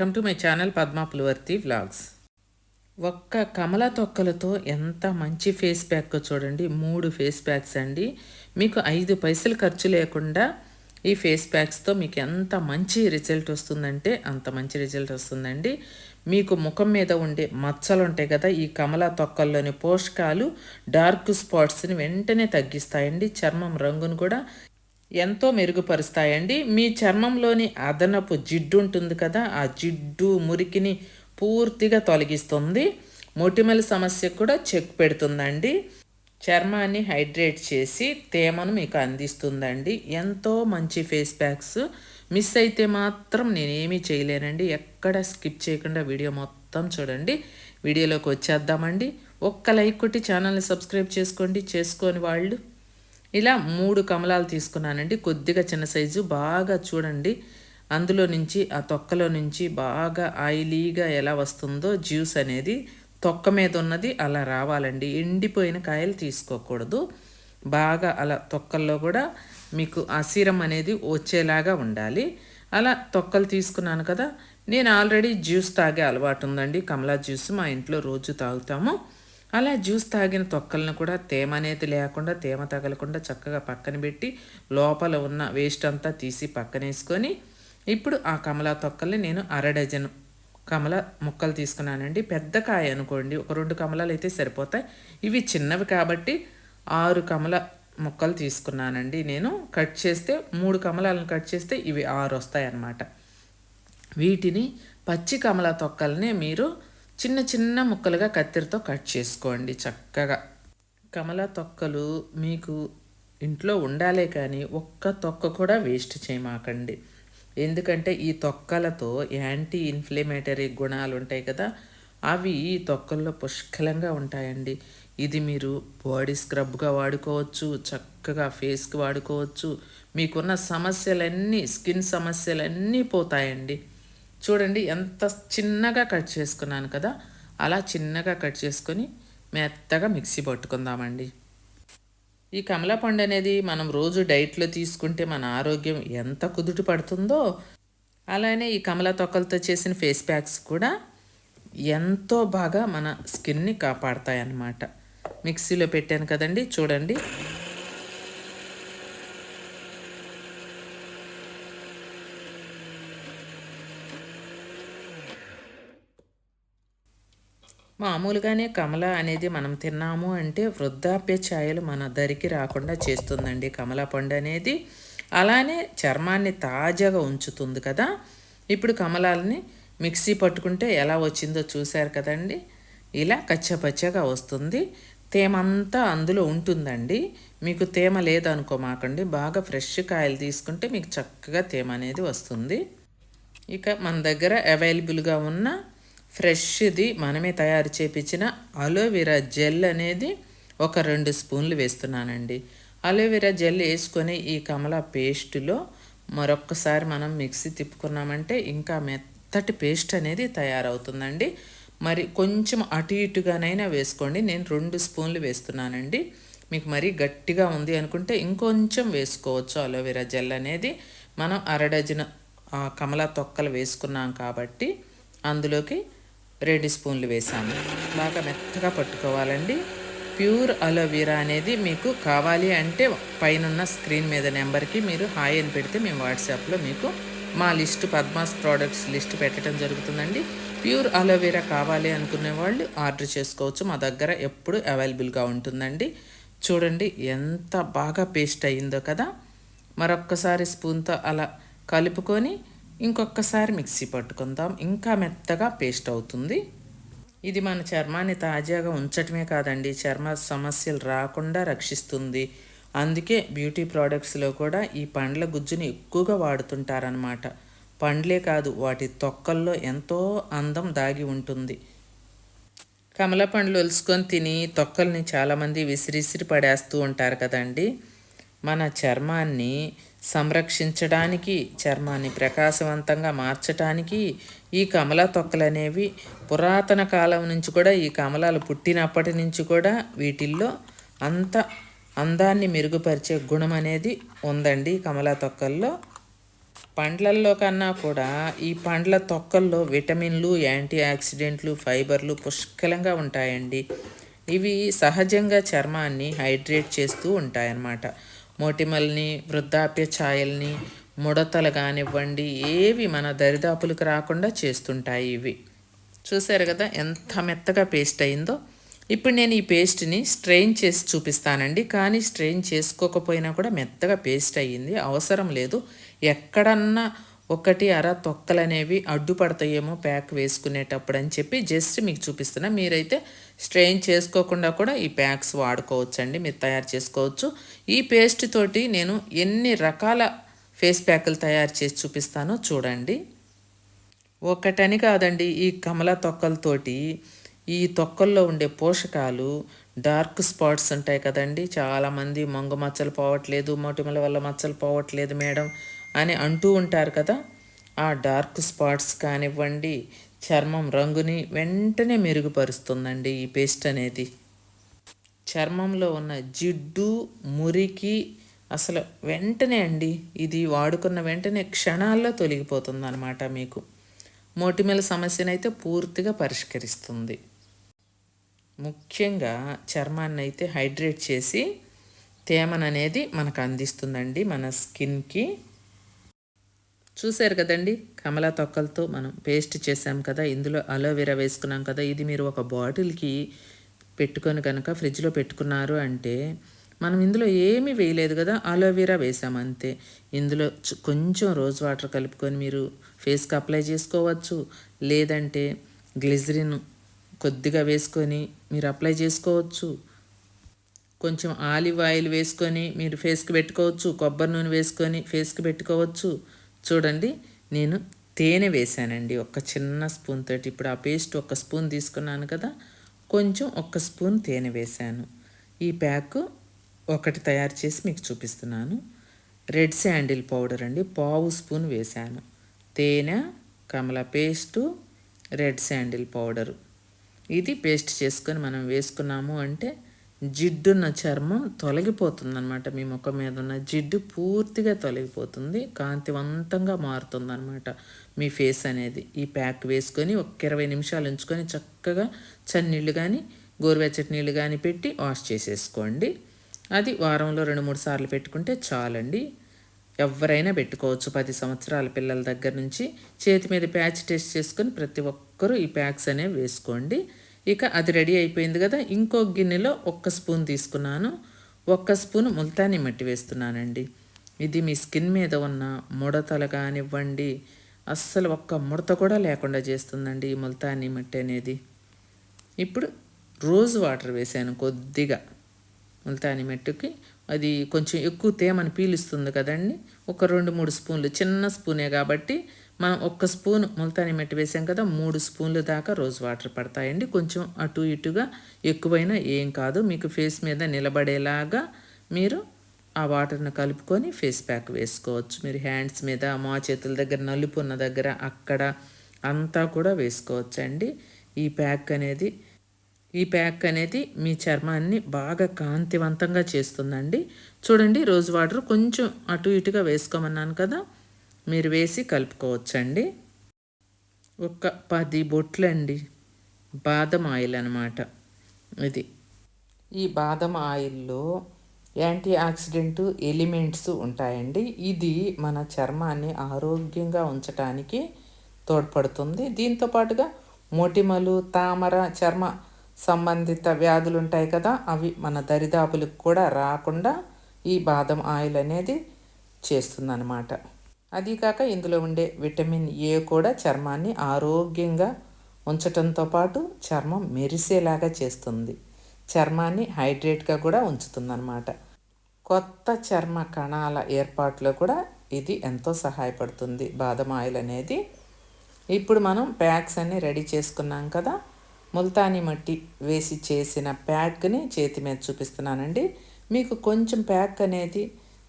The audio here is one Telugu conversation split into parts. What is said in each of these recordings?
Welcome to my channel Padma Pulivarthi vlogs. ఒక్క కమల తొక్కలతో ఎంత మంచి ఫేస్ ప్యాక్ చూడండి. మూడు ఫేస్ ప్యాక్స్ అండి. మీకు ఐదు పైసలు ఖర్చు లేకుండా ఈ ఫేస్ ప్యాక్స్తో మీకు ఎంత మంచి రిజల్ట్ వస్తుందంటే అంత మంచి రిజల్ట్ వస్తుందండి. మీకు ముఖం మీద ఉండే మచ్చలు ఉంటాయి కదా ఈ కమల తొక్కల్లోని పోషకాలు డార్క్ స్పాట్స్ని వెంటనే తగ్గిస్తాయండి. చర్మం రంగును కూడా ఎంతో మెరుగుపరుస్తాయండి. మీ చర్మంలోని అదనపు జిడ్డు ఉంటుంది కదా ఆ జిడ్డు మురికిని పూర్తిగా తొలగిస్తుంది. మొటిమల సమస్య కూడా చెక్ పెడుతుందండి. చర్మాన్ని హైడ్రేట్ చేసి తేమను మీకు అందిస్తుందండి. ఎంతో మంచి ఫేస్ ప్యాక్స్. మిస్ అయితే మాత్రం నేనేమీ చేయలేనండి. ఎక్కడ స్కిప్ చేయకుండా వీడియో మొత్తం చూడండి. వీడియోలోకి వచ్చేద్దామండి. ఒక్క లైక్ కొట్టి ఛానల్ని సబ్స్క్రైబ్ చేసుకోండి. చేసుకొని వాళ్ళు ఇలా మూడు కమలాలు తీసుకున్నానండి. కొద్దిగా చిన్న సైజు బాగా చూడండి. అందులో నుంచి ఆ తొక్కలో నుంచి బాగా ఆయిలీగా ఎలా వస్తుందో జ్యూస్ అనేది తొక్క మీద ఉన్నది అలా రావాలండి. ఎండిపోయిన కాయలు తీసుకోకూడదు. బాగా అలా తొక్కల్లో కూడా మీకు ఆ సీరం అనేది వచ్చేలాగా ఉండాలి. అలా తొక్కలు తీసుకున్నాను కదా నేను ఆల్రెడీ జ్యూస్ తాగే అలవాటు ఉందండి. కమలా జ్యూస్ మా ఇంట్లో రోజు తాగుతాము. అలా జ్యూస్ తాగిన తొక్కలను కూడా తేమ అనేది లేకుండా తేమ తగలకుండా చక్కగా పక్కన పెట్టి లోపల ఉన్న వేస్ట్ అంతా తీసి పక్కనేసుకొని ఇప్పుడు ఆ కమలా తొక్కల్ని నేను అర డజన్ కమల ముక్కలు తీసుకున్నానండి. పెద్ద కాయ అనుకోండి ఒక రెండు కమలాలు అయితే సరిపోతాయి. ఇవి చిన్నవి కాబట్టి ఆరు కమల ముక్కలు తీసుకున్నానండి నేను. కట్ చేస్తే మూడు కమలాలను కట్ చేస్తే ఇవి ఆరు వస్తాయన్నమాట. వీటిని పచ్చి కమల తొక్కల్ని మీరు చిన్న చిన్న ముక్కలుగా కత్తిరితో కట్ చేసుకోండి చక్కగా. కమల తొక్కలు మీకు ఇంట్లో ఉండాలే కానీ ఒక్క తొక్క కూడా వేస్ట్ చేయమాకండి. ఎందుకంటే ఈ తొక్కలతో యాంటీ ఇన్ఫ్లమేటరీ గుణాలు ఉంటాయి కదా అవి ఈ తొక్కల్లో పుష్కలంగా ఉంటాయండి. ఇది మీరు బాడీ స్క్రబ్గా వాడుకోవచ్చు చక్కగా ఫేస్కి వాడుకోవచ్చు. మీకున్న సమస్యలన్నీ స్కిన్ సమస్యలన్నీ పోతాయండి. చూడండి ఎంత చిన్నగా కట్ చేసుకున్నాను కదా అలా చిన్నగా కట్ చేసుకొని మెత్తగా మిక్సీ పట్టుకుందామండి. ఈ కమలా పండు అనేది మనం రోజు డైట్లో తీసుకుంటే మన ఆరోగ్యం ఎంత కుదుట పడుతుందో అలానే ఈ కమలా తొక్కలతో చేసిన ఫేస్ ప్యాక్స్ కూడా ఎంతో బాగా మన స్కిన్ని కాపాడతాయి అన్నమాట మిక్సీలో పెట్టాను కదండి చూడండి. మామూలుగానే కమల అనేది మనం తిన్నాము అంటే వృద్ధాప్య ఛాయలు మన దరికి రాకుండా చేస్తుందండి. కమల పండు అనేది అలానే చర్మాన్ని తాజాగా ఉంచుతుంది కదా. ఇప్పుడు కమలాలని మిక్సీ పట్టుకుంటే ఎలా వచ్చిందో చూశారు కదండి. ఇలా కచ్చపచ్చగా వస్తుంది. తేమ అంతా అందులో ఉంటుందండి. మీకు తేమ లేదనుకోమాకండి. బాగా ఫ్రెష్ కాయలు తీసుకుంటే మీకు చక్కగా తేమ అనేది వస్తుంది. ఇక మన దగ్గర అవైలబుల్గా ఉన్న ఫ్రెష్ది మనమే తయారు చేపించిన అలోవెరా జెల్ అనేది ఒక రెండు స్పూన్లు వేస్తున్నానండి. అలోవెరా జెల్ వేసుకొని ఈ కమల పేస్టులో మరొక్కసారి మనం మిక్సీ తిప్పుకున్నామంటే ఇంకా మెత్తటి పేస్ట్ అనేది తయారవుతుందండి. మరి కొంచెం అటు ఇటుగానైనా వేసుకోండి. నేను రెండు స్పూన్లు వేస్తున్నానండి. మీకు మరీ గట్టిగా ఉంది అనుకుంటే ఇంకొంచెం వేసుకోవచ్చు అలోవెరా జెల్ అనేది. మనం అర డజన్ కమల తొక్కలు వేసుకున్నాం కాబట్టి అందులోకి రెండు స్పూన్లు వేసాము. బాగా మెత్తగా పట్టుకోవాలండి. ప్యూర్ అలోవెరా అనేది మీకు కావాలి అంటే పైన స్క్రీన్ మీద నెంబర్కి మీరు హాయ్ అని పెడితే మేము వాట్సాప్లో మీకు మా లిస్ట్ పద్మాస్ ప్రోడక్ట్స్ లిస్ట్ పెట్టడం జరుగుతుందండి. ప్యూర్ అలోవెరా కావాలి అనుకునే వాళ్ళు ఆర్డర్ చేసుకోవచ్చు. మా దగ్గర ఎప్పుడు అవైలబుల్గా ఉంటుందండి. చూడండి ఎంత బాగా పేస్ట్ అయ్యిందో కదా. మరొక్కసారి స్పూన్తో అలా కలుపుకొని ఇంకొకసారి మిక్సీ పట్టుకుందాం. ఇంకా మెత్తగా పేస్ట్ అవుతుంది. ఇది మన చర్మాన్ని తాజాగా ఉంచటమే కాదండి. చర్మ సమస్యలు రాకుండా రక్షిస్తుంది. అందుకే బ్యూటీ ప్రోడక్ట్స్లో కూడా ఈ పండ్ల గుజ్జుని ఎక్కువగా వాడుతుంటారనమాట పండ్లే కాదు వాటి తొక్కల్లో ఎంతో అందం దాగి ఉంటుంది. కమల పండ్లు ఒలుసుకొని తిని తొక్కల్ని చాలామంది విసిరిసిరి పడేస్తూ ఉంటారు కదండి. మన చర్మాన్ని సంరక్షించడానికి చర్మాన్ని ప్రకాశవంతంగా మార్చడానికి ఈ కమల తొక్కలు అనేవి పురాతన కాలం నుంచి కూడా ఈ కమలాలు పుట్టినప్పటి నుంచి కూడా వీటిల్లో అంత అందాన్ని మెరుగుపరిచే గుణం అనేది ఉందండి కమలా తొక్కల్లో. పండ్లల్లో కన్నా కూడా ఈ పండ్ల తొక్కల్లో విటమిన్లు యాంటీ ఆక్సిడెంట్లు ఫైబర్లు పుష్కలంగా ఉంటాయండి. ఇవి సహజంగా చర్మాన్ని హైడ్రేట్ చేస్తూ ఉంటాయన్నమాట. మోటిమల్ని వృద్ధాప్య ఛాయల్ని ముడతలు కానివ్వండి ఏవి మన దరిదాపులకు రాకుండా చేస్తుంటాయి ఇవి. చూసారు కదా ఎంత మెత్తగా పేస్ట్ అయిందో. ఇప్పుడు నేను ఈ పేస్ట్ని స్ట్రెయిన్ చేసి చూపిస్తానండి. కానీ స్ట్రెయిన్ చేసుకోకపోయినా కూడా మెత్తగా పేస్ట్ అయ్యింది. అవసరం లేదు. ఎక్కడన్నా ఒకటి అర తొక్కలు అనేవి అడ్డుపడతాయేమో ప్యాక్ వేసుకునేటప్పుడు అని చెప్పి జస్ట్ మీకు చూపిస్తున్నా. మీరైతే స్ట్రెయిన్ చేసుకోకుండా కూడా ఈ ప్యాక్స్ వాడుకోవచ్చండి. మీరు తయారు చేసుకోవచ్చు. ఈ పేస్ట్ తోటి నేను ఎన్ని రకాల ఫేస్ ప్యాకులు తయారు చేసి చూపిస్తానో చూడండి. ఒకటని కాదండి ఈ కమల తొక్కలతోటి ఈ తొక్కల్లో ఉండే పోషకాలు డార్క్ స్పాట్స్ ఉంటాయి కదండి. చాలామంది మంగు మచ్చలు పోవట్లేదు మొటిమల వల్ల మచ్చలు పోవట్లేదు మేడం. అని అంటూ ఉంటారు కదా ఆ డార్క్ స్పాట్స్ కానివ్వండి చర్మం రంగుని వెంటనే మెరుగుపరుస్తుందండి ఈ పేస్ట్ అనేది. చర్మంలో ఉన్న జిడ్డు మురికి అసలు వెంటనే అండి ఇది వాడుకున్న వెంటనే క్షణాల్లో తొలగిపోతుంది అనమాట మీకు మోటిమల సమస్యనైతే పూర్తిగా పరిష్కరిస్తుంది. ముఖ్యంగా చర్మాన్ని అయితే హైడ్రేట్ చేసి తేమననేది మనకు అందిస్తుందండి మన స్కిన్కి. చూశారు కదండి? కమల తొక్కలతో మనం పేస్ట్ చేసాం కదా ఇందులో అలోవెరా వేసుకున్నాం కదా ఇది మీరు ఒక బాటిల్కి పెట్టుకొని కనుక ఫ్రిడ్జ్లో పెట్టుకున్నారు అంటే మనం ఇందులో ఏమీ వేయలేదు కదా అలోవెరా వేసాం అంతే. ఇందులో కొంచెం రోజ్ వాటర్ కలుపుకొని మీరు ఫేస్కి అప్లై చేసుకోవచ్చు. లేదంటే గ్లిజరిన్ కొద్దిగా వేసుకొని మీరు అప్లై చేసుకోవచ్చు. కొంచెం ఆలివ్ ఆయిల్ వేసుకొని మీరు ఫేస్కి పెట్టుకోవచ్చు. కొబ్బరి నూనె వేసుకొని ఫేస్కి పెట్టుకోవచ్చు. చూడండి నేను తేనె వేసానండి ఒక చిన్న స్పూన్ తోటి. ఇప్పుడు ఆ పేస్ట్ ఒక స్పూన్ తీసుకున్నాను కదా కొంచెం ఒక స్పూన్ తేనె వేసాను ఈ ప్యాక్ ఒకటి తయారు చేసి మీకు చూపిస్తున్నాను. రెడ్ శాండిల్ పౌడర్ అండి. పావు స్పూన్ వేసాను తేనె కమల పేస్టు రెడ్ శాండిల్ పౌడరు. ఇది పేస్ట్ చేసుకొని మనం వేసుకున్నాము అంటే జిడ్డున్న చర్మం తొలగిపోతుందన్నమాట. మీ ముఖం మీద ఉన్న జిడ్డు పూర్తిగా తొలగిపోతుంది. కాంతివంతంగా మారుతుందన్నమాట మీ ఫేస్ అనేది. ఈ ప్యాక్ వేసుకొని ఒక ఇరవై నిమిషాలు ఉంచుకొని చక్కగా చన్నీళ్ళు కానీ గోరువెచ్చటి నీళ్ళు కానీ పెట్టి వాష్ చేసేసుకోండి. అది వారంలో రెండు మూడు సార్లు పెట్టుకుంటే చాలండి. ఎవరైనా పెట్టుకోవచ్చు. పది సంవత్సరాల పిల్లల దగ్గర నుంచి చేతి మీద ప్యాచ్ టెస్ట్ చేసుకొని ప్రతి ఒక్కరూ ఈ ప్యాక్స్ అనేవి వేసుకోండి. ఇక అది రెడీ అయిపోయింది కదా. ఇంకో గిన్నెలో ఒక్క స్పూన్ తీసుకున్నాను. ఒక్క స్పూన్ ముల్తాని మట్టి వేస్తున్నానండి. ఇది మీ స్కిన్ మీద ఉన్న ముడతలు కానివ్వండి అస్సలు ఒక్క ముడత కూడా లేకుండా చేస్తుందండి ఈ ముల్తాని మట్టి అనేది. ఇప్పుడు రోజ్ వాటర్ వేసాను కొద్దిగా ముల్తాని మట్టికి. అది కొంచెం ఎక్కువ తేమని పీలుస్తుంది కదండి. ఒక రెండు మూడు స్పూన్లు చిన్న స్పూనే కాబట్టి మనం ఒక్క స్పూన్ ముల్తాని మెట్టి వేసాం కదా మూడు స్పూన్లు దాకా రోజ్ వాటర్ పడతాయండి. కొంచెం అటు ఇటుగా ఎక్కువైనా ఏం కాదు. మీకు ఫేస్ మీద నిలబడేలాగా మీరు ఆ వాటర్ని కలుపుకొని ఫేస్ ప్యాక్ వేసుకోవచ్చు. మీరు హ్యాండ్స్ మీద మా చేతుల దగ్గర నలుపు ఉన్న దగ్గర అక్కడ అంతా కూడా వేసుకోవచ్చండి. ఈ ప్యాక్ అనేది ఈ ప్యాక్ అనేది మీ చర్మాన్ని బాగా కాంతివంతంగా చేస్తుందండి. చూడండి రోజ్ వాటర్ కొంచెం అటు ఇటుగా వేసుకోమన్నాను కదా. మీరు వేసి కలుపుకోవచ్చండి. ఒక పది బొట్లండి. బాదం ఆయిల్ అనమాట ఇది. ఈ బాదం ఆయిల్లో యాంటీ ఆక్సిడెంట్ ఎలిమెంట్స్ ఉంటాయండి. ఇది మన చర్మాన్ని ఆరోగ్యంగా ఉంచటానికి తోడ్పడుతుంది. దీంతో పాటుగా మొటిమలు తామర చర్మ సంబంధిత వ్యాధులు ఉంటాయి కదా అవి మన దరిదాపులకు కూడా రాకుండా ఈ బాదం ఆయిల్ అనేది చేస్తుందన్నమాట. అదీకాక ఇందులో ఉండే విటమిన్ ఏ కూడా చర్మాన్ని ఆరోగ్యంగా ఉంచటంతో పాటు చర్మం మెరిసేలాగా చేస్తుంది. చర్మాన్ని హైడ్రేట్గా కూడా ఉంచుతుందన్నమాట. కొత్త చర్మ కణాల ఏర్పాటులో కూడా ఇది ఎంతో సహాయపడుతుంది. బాదం ఆయిల్ అనేది ఇప్పుడు మనం ప్యాక్స్ అన్ని రెడీ చేసుకున్నాం కదా. ముల్తానీ మట్టి వేసి చేసిన ప్యాక్ని చేతి మీద చూపిస్తున్నానండి. మీకు కొంచెం ప్యాక్ అనేది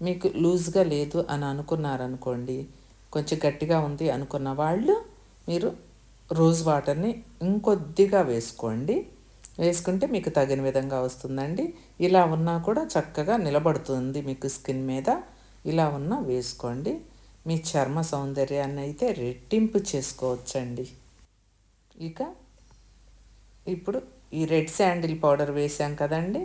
మీకు లూజ్గా లేదు అని అనుకున్నారనుకోండి కొంచెం గట్టిగా ఉంది అనుకున్న వాళ్ళు మీరు రోజ్ వాటర్ని ఇంకొద్దిగా వేసుకోండి. వేసుకుంటే మీకు తగిన విధంగా వస్తుందండి. ఇలా ఉన్నా కూడా చక్కగా నిలబడుతుంది మీకు స్కిన్ మీద. ఇలా ఉన్నా వేసుకోండి. మీ చర్మ సౌందర్యాన్ని అయితే రెట్టింపు చేసుకోవచ్చండి. ఇక ఇప్పుడు ఈ రెడ్ శాండిల్ పౌడర్ వేసాం కదండి.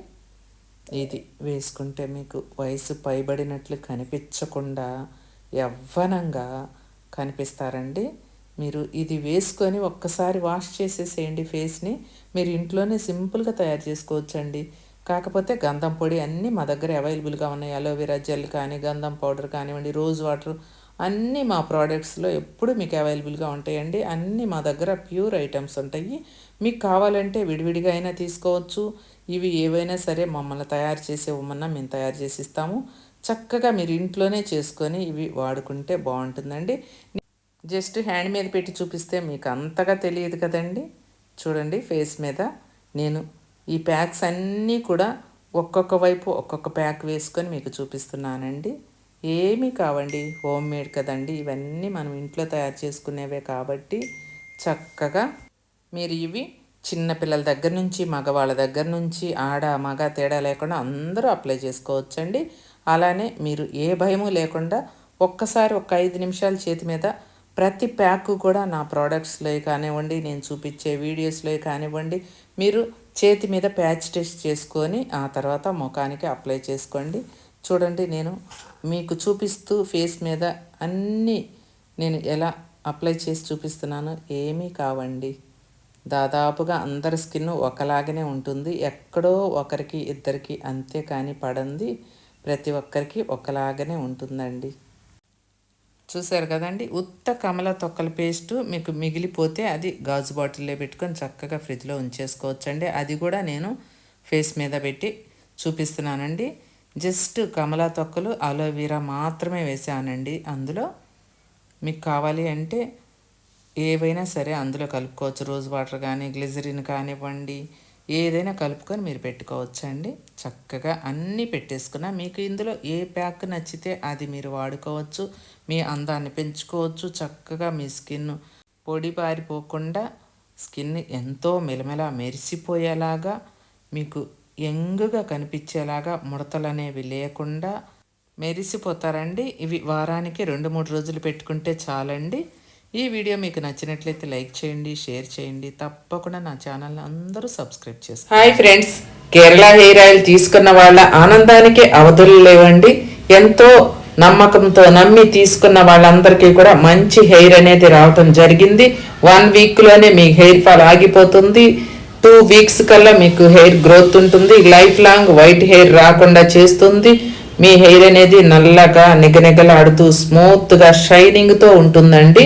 ఇది వేసుకుంటే మీకు వయసు పైబడినట్లు కనిపించకుండా యవ్వనంగా కనిపిస్తారండి. మీరు ఇది వేసుకొని ఒక్కసారి వాష్ చేసేసేయండి ఫేస్ని. మీరు ఇంట్లోనే సింపుల్గా తయారు చేసుకోవచ్చండి. కాకపోతే గంధం పొడి అన్నీ మా దగ్గర అవైలబుల్గా ఉన్నాయి. అలోవెరా జెల్ కానీ గంధం పౌడర్ కానివ్వండి రోజ్ వాటర్ అన్నీ మా ప్రోడక్ట్స్లో ఎప్పుడు మీకు అవైలబుల్గా ఉంటాయండి. అన్నీ మా దగ్గర ప్యూర్ ఐటమ్స్ ఉంటాయి. మీకు కావాలంటే విడివిడిగా అయినా తీసుకోవచ్చు. ఇవి ఏవైనా సరే మమ్మల్ని తయారు చేసే ఇవ్వమన్నా మేము తయారు చేసి ఇస్తాము. చక్కగా మీరు ఇంట్లోనే చేసుకొని ఇవి వాడుకుంటే బాగుంటుందండి. జస్ట్ హ్యాండ్ మీద పెట్టి చూపిస్తే మీకు అంతగా తెలియదు కదండి. చూడండి ఫేస్ మీద. నేను ఈ ప్యాక్స్ అన్నీ కూడా ఒక్కొక్క వైపు ఒక్కొక్క ప్యాక్ వేసుకొని మీకు చూపిస్తున్నానండి. ఏమీ కావండి. హోమ్ మేడ్ కదండి. ఇవన్నీ మనం ఇంట్లో తయారు చేసుకునేవే కాబట్టి చక్కగా మీరు ఇవి చిన్నపిల్లల దగ్గర నుంచి మగవాళ్ళ దగ్గర నుంచి ఆడ మగ తేడా లేకుండా అందరూ అప్లై చేసుకోవచ్చండి. అలానే మీరు ఏ భయము లేకుండా ఒక్కసారి ఒక ఐదు నిమిషాల చేతి మీద ప్రతి ప్యాక్ కూడా నా ప్రోడక్ట్స్లో కానివ్వండి నేను చూపించే వీడియోస్లో కానివ్వండి మీరు చేతి మీద ప్యాచ్ టెస్ట్ చేసుకొని ఆ తర్వాత ముఖానికి అప్లై చేసుకోండి. చూడండి నేను మీకు చూపిస్తూ ఫేస్ మీద అన్నీ నేను ఎలా అప్లై చేసి చూపిస్తున్నాను ఏమీ కావండి. దాదాపుగా అందరి స్కిన్ ఒకలాగనే ఉంటుంది. ఎక్కడో ఒకరికి ఇద్దరికి అంతే కానీ పడంది ప్రతి ఒక్కరికి ఒకలాగనే ఉంటుందండి. చూసారు కదండి? ఉత్త కమల తొక్కల పేస్టు మీకు మిగిలిపోతే అది గాజు బాటిల్లో పెట్టుకొని చక్కగా ఫ్రిడ్జ్లో ఉంచేసుకోవచ్చండి. అది కూడా నేను ఫేస్ మీద పెట్టి చూపిస్తున్నానండి. జస్ట్ కమలా తొక్కలు అలోవీరా మాత్రమే వేసానండి. అందులో మీకు కావాలి అంటే ఏవైనా సరే అందులో కలుపుకోవచ్చు. రోజ్ వాటర్ కానీ గ్లిజరిన్ కానివ్వండి ఏదైనా కలుపుకొని మీరు పెట్టుకోవచ్చండి. చక్కగా అన్నీ పెట్టేసుకున్న మీకు ఇందులో ఏ ప్యాక్ నచ్చితే అది మీరు వాడుకోవచ్చు. మీ అందాన్ని పెంచుకోవచ్చు. చక్కగా మీ స్కిన్ పొడి పారిపోకుండా స్కిన్ ఎంతో మెలమెల మెరిసిపోయేలాగా మీకు యంగ్గా కనిపించేలాగా ముడతలు అనేవి లేకుండా మెరిసిపోతారండి. ఇవి వారానికి రెండు మూడు రోజులు పెట్టుకుంటే చాలండి. ఈ వీడియో మీకు నచ్చినట్లయితే లైక్ చేయండి షేర్ చేయండి. తప్పకుండా నా ఛానల్ని అందరూ సబ్స్క్రైబ్ చేసి hi friends. Kerala hair oil తీసుకున్న వాళ్ళ ఆనందానికి అవధులు లేవండి. ఎంతో నమ్మకంతో నమ్మి తీసుకున్న వాళ్ళందరికీ కూడా మంచి హెయిర్ అనేది రావటం జరిగింది. వన్ వీక్లోనే మీ హెయిర్ ఫాల్ ఆగిపోతుంది. టూ వీక్స్ కల్లా మీకు హెయిర్ గ్రోత్ ఉంటుంది. లైఫ్ లాంగ్ వైట్ హెయిర్ రాకుండా చేస్తుంది. మీ హెయిర్ అనేది నల్లగా నిగనిగలాడుతూ స్మూత్గా షైనింగ్తో ఉంటుందండి.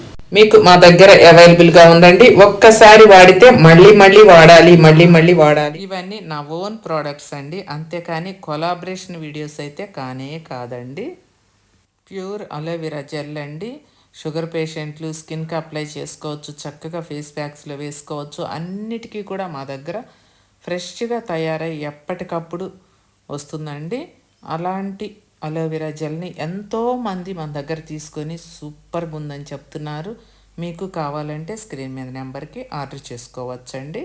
మీకు మా దగ్గర అవైలబుల్గా ఉందండి. ఒక్కసారి వాడితే మళ్ళీ మళ్ళీ వాడాలి మళ్ళీ మళ్ళీ వాడాలి. ఇవన్నీ నా ఓన్ ప్రోడక్ట్స్ అండి. అంతేకాని కొలాబరేషన్ వీడియోస్ అయితే కానే కాదండి. ప్యూర్ అలోవెరా జెల్ అండి. షుగర్ పేషెంట్లు స్కిన్కి అప్లై చేసుకోవచ్చు చక్కగా ఫేస్ ప్యాక్స్లో వేసుకోవచ్చు. అన్నిటికీ కూడా మా దగ్గర ఫ్రెష్గా తయారై ఎప్పటికప్పుడు వస్తుందండి. అలాంటి అలోవెరా జెల్ని ఎంతోమంది మన దగ్గర తీసుకొని సూపర్గా ఉందని చెప్తున్నారు. మీకు కావాలంటే స్క్రీన్ మీద నెంబర్కి ఆర్డర్ చేసుకోవచ్చండి.